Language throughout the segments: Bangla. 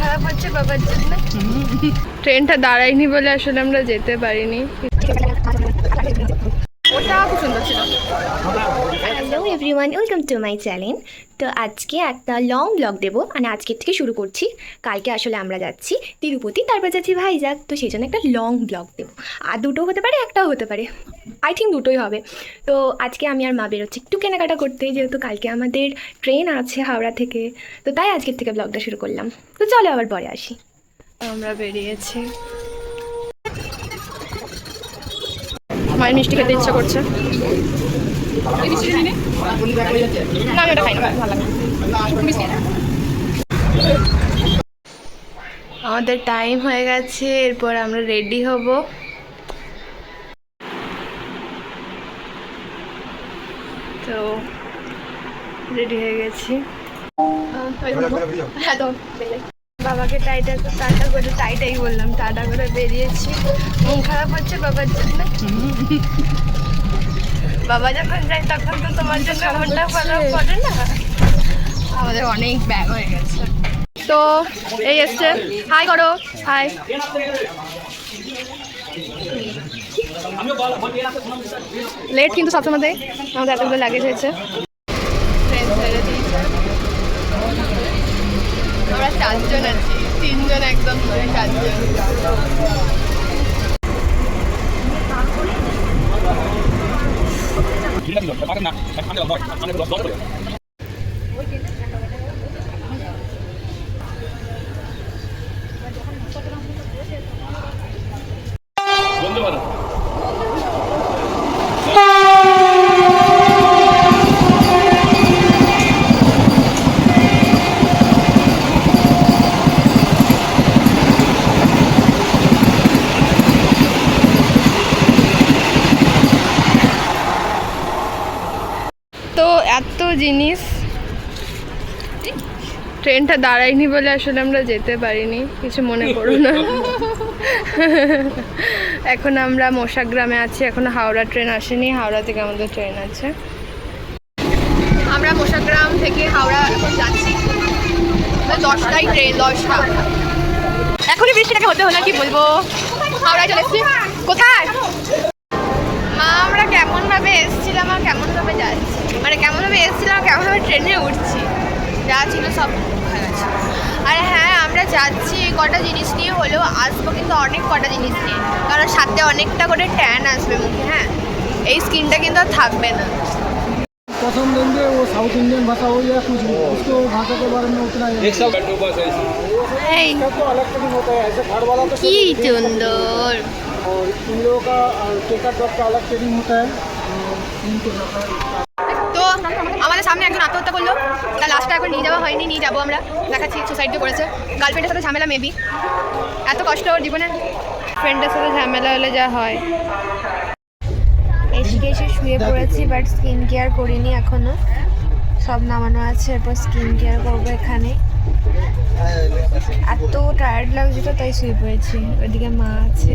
খারাপ হচ্ছে বাবার জন্য। ট্রেনটা দাঁড়ায়নি বলে আসলে আমরা যেতে পারিনি। ওটা খুব সুন্দর ছিল। Hello everyone welcome to my channel তো আজকে একটা লং ব্লগ দেবো। মানে আজকের থেকে শুরু করছি। কালকে আসলে আমরা যাচ্ছি তিরুপতি তারপর যাচ্ছি ভাইজাগ তো সেই জন্য একটা লং ব্লগ দেবো। আর দুটো হতে পারে একটাও হতে পারে। আই থিঙ্ক দুটোই হবে। তো আজকে আমি আর মা বেরোচ্ছি একটু কেনাকাটা করতে যেহেতু কালকে আমাদের ট্রেন আছে হাওড়া থেকে। তো তাই আজকের থেকে ব্লগটা শুরু করলাম। তো চলো আবার পরে আসি। আমরা বেরিয়েছি। মায়ের মিষ্টি খেতে ইচ্ছা করছে। না আমি ওটা খাই না ভালো লাগে আমাদের টাইম হয়ে গেছে এরপর আমরা রেডি হব। তো রেডি হয়ে গেছি। হ্যাঁ তো বাবাকে টাইটা টাটা করে টাইটাই বললাম টাটা করে বেরিয়েছি। মন খারাপ হচ্ছে বাবার জন্য? বাবা যখন যায় তখন তো তোমার জন্য মনটা খারাপ করে না? আমাদের অনেক ব্যাগ হয়ে গেছে। তো এই এসছে। হাই করো। হাই লেট কিন্তু সবসময় আমাদের এতগুলো লাগেজ হয়েছে ট্রেন ছেড়ে দিয়েছে আমরা চারজন আছি তিনজন একদম ধরে চারজন বন্ধু তো এত জিনিস। ট্রেনটা দাঁড়ায়নি বলে আসলে আমরা যেতে পারিনি কিছু মনে করো না। এখন আমরা মশাগ্রামে আছি এখন হাওড়া ট্রেন আসেনি হাওড়া থেকে আমাদের ট্রেন আছে। আমরা মশাগ্রাম থেকে হাওড়া এখন যাচ্ছি। দশটাই ট্রেন দশটা। এখনই বৃষ্টিটাকে হতে হলো কি বলব? হাওড়ায় চলে এসছি। কোথায়? মা আমরা কেমন ভাবে এসেছিলাম আর কেমন ভাবে যাচ্ছি? মানে কেমন ভাবে এসেছিলাম আর কেমন ভাবে ট্রেনে উঠছি যা ছিল সব হয়ে গেছে আর হ্যাঁ আমরা যাচ্ছি কটা জিনিস নিয়ে হলেও আসবো কিন্তু অনেক কটা জিনিস নিয়ে কারণ সাথে অনেকটা করে ট্যান আসবে মুখে হ্যাঁ এই স্কিনটা কিন্তু আর থাকবে না पसंद लेंगे वो साउथ इंडियन भाषा हो या कुछ भी उसको भाषा के बारे में उतना ही एक सब बैठो बस ऐसे এই इसका तो अलग कटिंग होता है ऐसे घर वाला तो কি সুন্দর और इन लोगों का टेकर टॉप का अलग ट्रेनिंग होता है इनके তো আমাদের সামনে একজন আত্মহত্যা করল। তার লাস্টটা এখন নিয়ে যাওয়া হয়নি, নিয়ে যাব আমরা। দেখাচ্ছি সুসাইড করেছে। গার্লফ্রেন্ডের সাথে ঝামেলা মেবি এত কষ্ট ওর জীবনে? ফ্রেন্ডের সাথে ঝামেলা হলে যা হয়। এদিকে এসে শুয়ে পড়েছি বাট স্কিন কেয়ার করিনি এখনও। সব নামানো আছে, এরপর স্কিন কেয়ার করব এখানে। এত টায়ার্ড লাগছিল তাই শুয়ে পড়েছি। ওইদিকে মা আছে।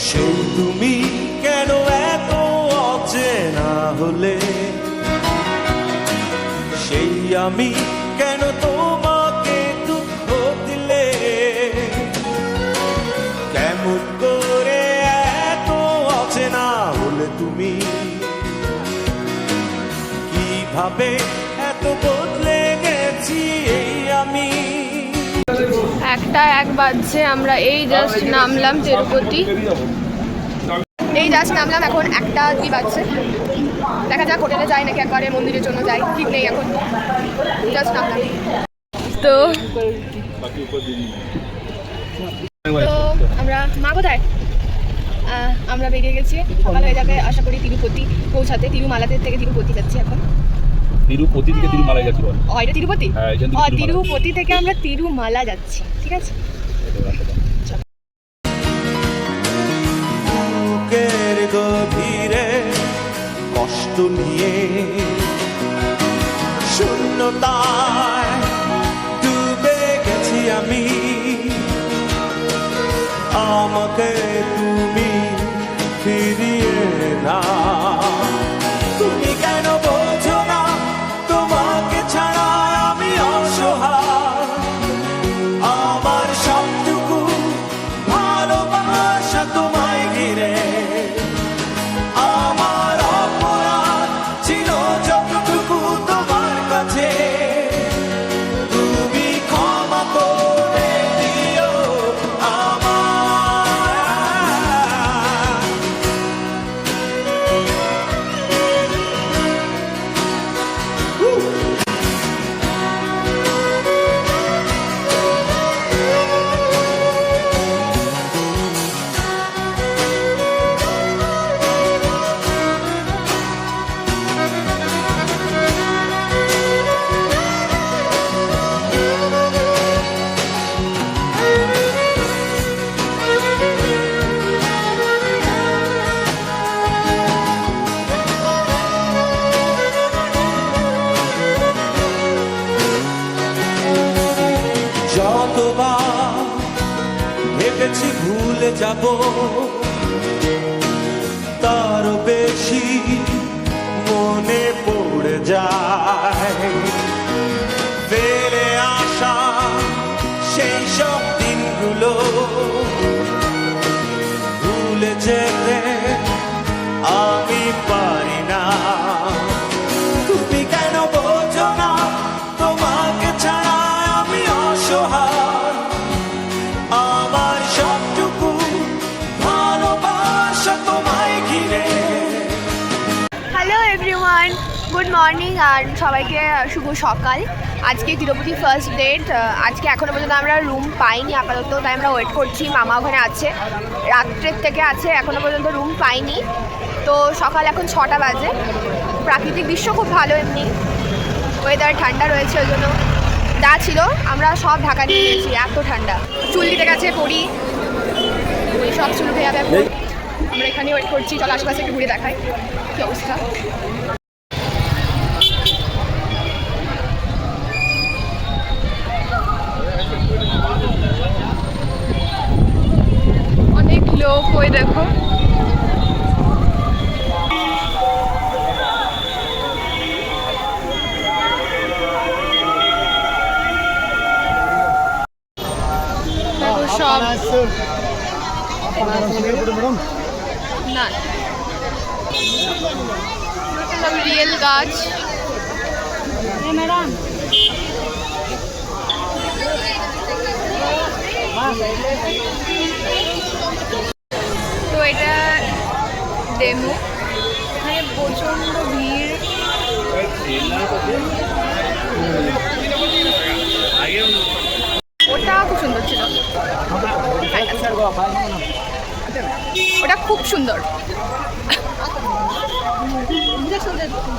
সেই তুমি কেন এত অচেনা হলে? সেই আমি কীভাবে এত বদলে গেছি এই আমি? একটা এক বাজছে, আমরা এই জাস্ট নামলাম তিরুপতি। এই জাস্ট নামলাম এখন একটা দুই বাজছে? দেখা যাক, হোটেলে যাই নাকি একবারে, মন্দিরের জন্য যাই। ঠিক নেই এখন। জাস্ট নামলাম। তো তো আমরা মা কোথায়? আমরা বেরিয়ে গেছি। সকাল হয়ে যাবে, আশা করি তিরুপতি পৌঁছাতে, তিরুমালাতে থেকে তিরুপতি যাচ্ছি এখন। তিরুপতি থেকে তিরুমালা যাচ্ছি ও এটা তিরুপতি? হ্যাঁ। তিরুপতি থেকে আমরা তিরুমালা যাচ্ছি ঠিক আছে? পড়ে গুড মর্নিং আর সবাইকে শুভ সকাল। আজকে তিরুপতি ফার্স্ট ডেট আজকে এখনও পর্যন্ত আমরা রুম পাইনি আপাতত, তাই আমরা ওয়েট করছি, মামা ওখানে আছে। রাত্রের থেকে আছে, এখনও পর্যন্ত রুম পাইনি। তো সকাল এখন ছটা বাজে। প্রাকৃতিক দৃশ্য খুব ভালো এমনি। ওয়েদার ঠান্ডা রয়েছে, ওই জন্য যা ছিল, আমরা সব ঢাকা নিয়ে নিয়েছি এত ঠান্ডা। চুল দিতে গেছে পড়ি সব চুল ভেয়া পড়ি। আমরা এখানে ওয়েট করছি, চল আশেপাশে একটু ঘুরে দেখাই কি অবস্থা। দেখো। সব। না রিয়েল গাছ। এটা ডেমো। এখানে প্রচণ্ড ভিড়। ওটা খুব সুন্দর ছিল। ওটা খুব সুন্দর।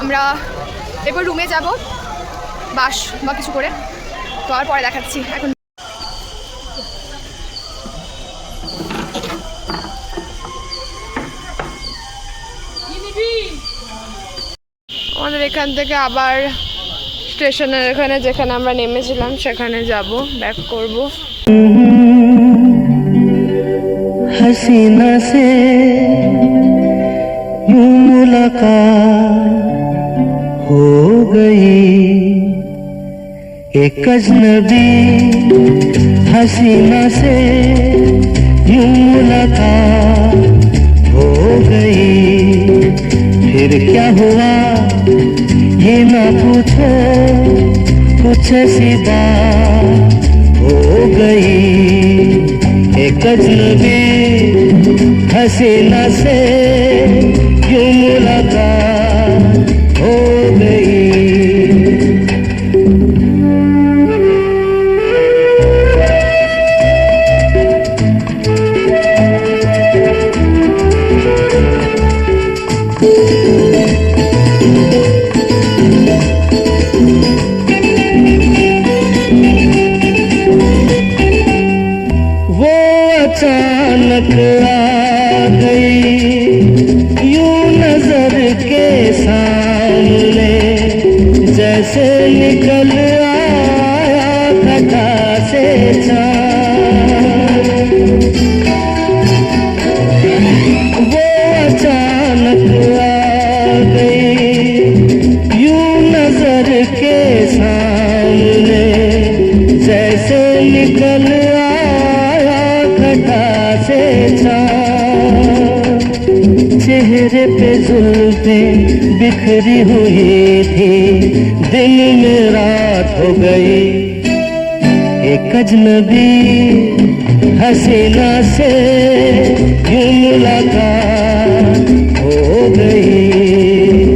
আমরা এবার রুমে যাব, বাস বা কিছু করে। তো আর পরে দেখাচ্ছি। এখন এখান থেকে আবার স্টেশনের এখানে যেখানে আমরা নেমেছিলাম, সেখানে যাব ব্যাক করব। হাসিনা সে হো গই। এক নদী হাসিনা সে মুলাকাত হো গই। ফির ক্যা হুয়া? ये ना पूछे कुछ सीधा। हो गई एक अजनबी हसीना से। से चेहरे पे जुल्फे बिखरी हुई थी। दिन में रात हो गई। एक अजनबी हसीना से यूँ मुलाकात हो गई।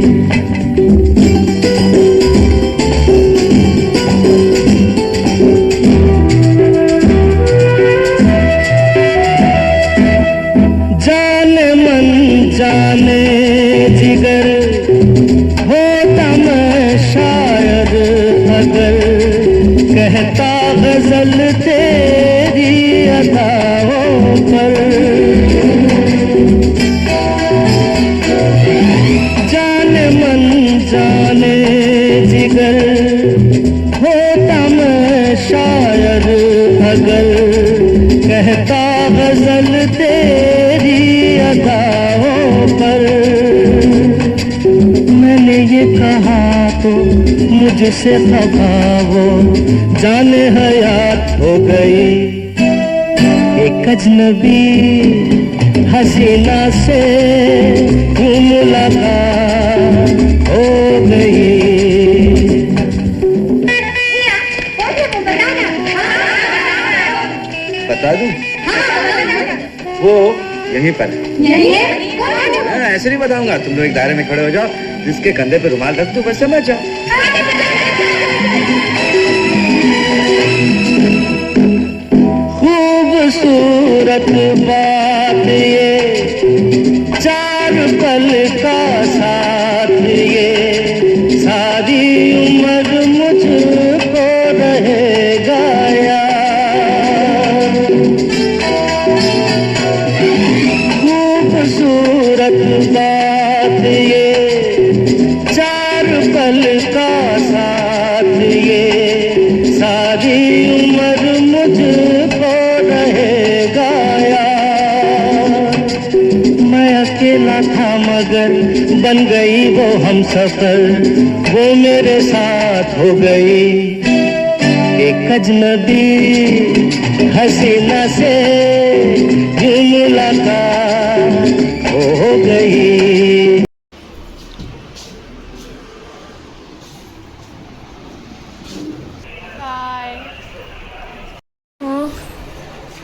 मुझसे खफा वो जाने हयात हो गई। एक अजनबी हसीना से यूँ मुलाकात हो गई। बता दूँ? वो यहीं पर है। हाँ, ऐसे नहीं बताऊँगा। तुम लोग एक दायरे में खड़े हो जाओ। जिसके कंधे पे रुमाल रख दो बस समझ जाओ। बन गई वो हम सफर वो मेरे साथ हो गई एक अजनबी हसीना से यूं मुलाकात हो गई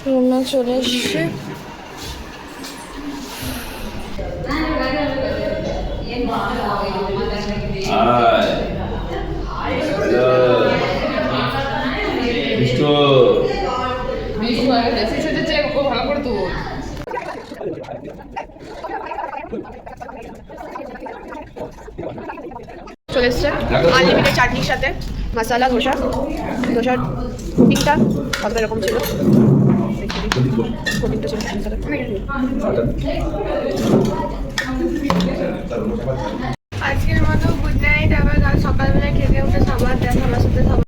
রুনা চলে এসছে চলে এসছে আনলিমিটেড চাটনির সাথে মশালা ধোসা। ধোসার কতটা এরকম ছিল। আজকের মতো গুড নাইট আবার কাল সকালবেলা খেতে উঠে সবার দেখা, আমার সাথে